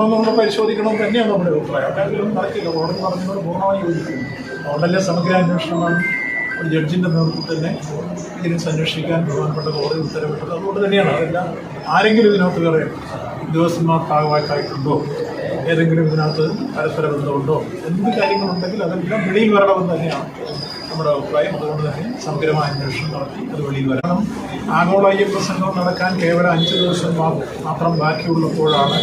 നമ്മൾ പരിശോധിക്കണം തന്നെയാണ് നമ്മുടെ അഭിപ്രായം. അക്കാര്യത്തിലും നടക്കില്ല കോടതി പറഞ്ഞതോട് പൂർണമായി യോജിക്കുന്നു. അതുകൊണ്ടല്ലേ സമഗ്ര അന്വേഷണമാണ് ഒരു ജഡ്ജിന്റെ നേതൃത്വത്തിൽ തന്നെ ഇതിനെ അന്വേഷിക്കാൻ ബഹുമാനപ്പെട്ട കോടതി ഉത്തരവിട്ടത്. അതുകൊണ്ട് തന്നെയാണ് അതെല്ലാം ആരെങ്കിലും ഇതിനകത്ത് കയറി ഉദ്യോഗസ്ഥന്മാർ ഭാഗമായിട്ടായിട്ടുണ്ടോ ഏതെങ്കിലും ഇതിനകത്ത് പരസ്പര ബന്ധമുണ്ടോ എന്ത് കാര്യങ്ങളുണ്ടെങ്കിൽ അതെല്ലാം വെളിയിൽ വരണമെന്ന് തന്നെയാണ് നമ്മുടെ അഭിപ്രായം. അതുകൊണ്ട് തന്നെ സമഗ്രമായ അന്വേഷണം നടത്തി അത് വെളിയിൽ വരണം. ആഗോള അയ്യപ്പ സംഘം നടക്കാൻ കേവലം അഞ്ച് ദിവസം മാത്രം ബാക്കിയുള്ളപ്പോഴാണ്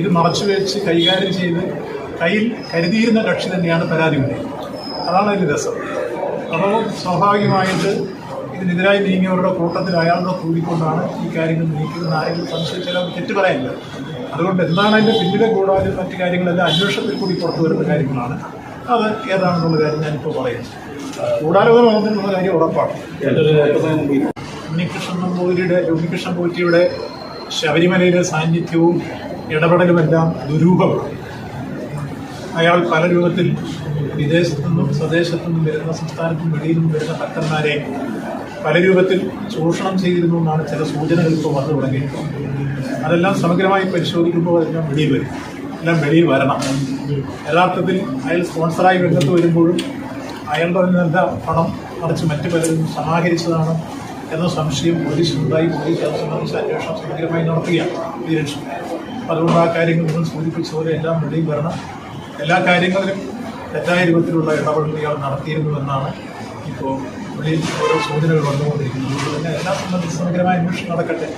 ഇത് മറച്ചു വെച്ച് കൈകാര്യം ചെയ്ത് കയ്യിൽ കരുതിയിരുന്ന കക്ഷി തന്നെയാണ് പരാതി ഉന്നയിക്കുന്നത് അതാണ് അതിന്റെ രസം. അപ്പോൾ സ്വാഭാവികമായിട്ട് ഇതിനെതിരായി നീങ്ങിയവരുടെ കൂട്ടത്തിൽ അയാളുടെ കൂടിക്കൊണ്ടാണ് ഈ കാര്യങ്ങൾ നീക്കിയതെന്ന് ആരെങ്കിലും സംശയിച്ചാൽ തെറ്റ് പറയാനില്ല അതുകൊണ്ട് എന്താണ് അതിന്റെ പിന്നിലെ കൂടാതെ മറ്റു കാര്യങ്ങളെല്ലാം അന്വേഷണത്തിൽ കൂടി പുറത്തു വരുന്ന കാര്യങ്ങളാണ്. അത് ഏതാണെന്നുള്ള കാര്യം ഞാനിപ്പോൾ പറയുന്നു കൂടാലോചന വന്നിട്ടുള്ള കാര്യം ഉറപ്പാണ്. ഉണ്ണികൃഷ്ണൻ നമ്പൂതിരിയുടെ ഉണ്ണികൃഷ്ണൻ പോറ്റിയുടെ ശബരിമലയിലെ സാന്നിധ്യവും ഇടപെടലുമെല്ലാം ദുരൂഹമാണ്. അയാൾ പല രൂപത്തിൽ വിദേശത്തു നിന്നും സ്വദേശത്തു നിന്നും വരുന്ന സംസ്ഥാനത്തും വെളിയിൽ നിന്നും വരുന്ന ഭക്തന്മാരെ പല രൂപത്തിൽ ചൂഷണം ചെയ്തിരുന്നു എന്നാണ് ചില സൂചനകൾ ഇപ്പോൾ വന്നു തുടങ്ങിയിട്ടുള്ളത്. അതെല്ലാം സമഗ്രമായി പരിശോധിക്കുമ്പോൾ അതെല്ലാം വെളിയിൽ വരും. എല്ലാം വെളിയിൽ വരണം. യഥാർത്ഥത്തിൽ അയാൾ സ്പോൺസറായി രംഗത്ത് വരുമ്പോഴും അയാളുടെ നല്ല പണം മറിച്ച് മറ്റു പലരും സമാഹരിച്ചതാണ് എന്ന സംശയം പോലീസിനുണ്ടായി. പോലീസ് അത് സംബന്ധിച്ച് അന്വേഷണം സമഗ്രമായി നടത്തുകയാണ്. ഈ അപ്പോൾ അതുകൊണ്ട് ആ കാര്യങ്ങൾ നിങ്ങൾ സൂചിപ്പിച്ച പോലെ എല്ലാം വെളിയിൽ വരണം എല്ലാ കാര്യങ്ങളിലും തെറ്റായ രൂപത്തിലുള്ള ഇടപെടൽ ഇയാൾ നടത്തിയിരുന്നുവെന്നാണ് ഇപ്പോൾ വെളിയിൽ ഓരോ സൂചനകൾ വന്നുകൊണ്ടിരിക്കുന്നത്. അതുകൊണ്ട് തന്നെ എല്ലാം സംബന്ധിച്ച് സമഗ്രമായ അന്വേഷണം നടക്കട്ടെ.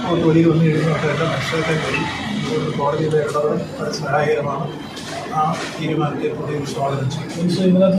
ഇപ്പോൾ വെളിയിൽ വന്നു കഴിഞ്ഞാൽ എല്ലാം മനസ്സിലാക്കാൻ കഴിയും. കോടതിയുടെ ഇടപെടൽ വളരെ സഹായകരമാണ്. ആ തീരുമാനത്തെ പ്രത്യേകം സ്വാഗതം ചെയ്യും.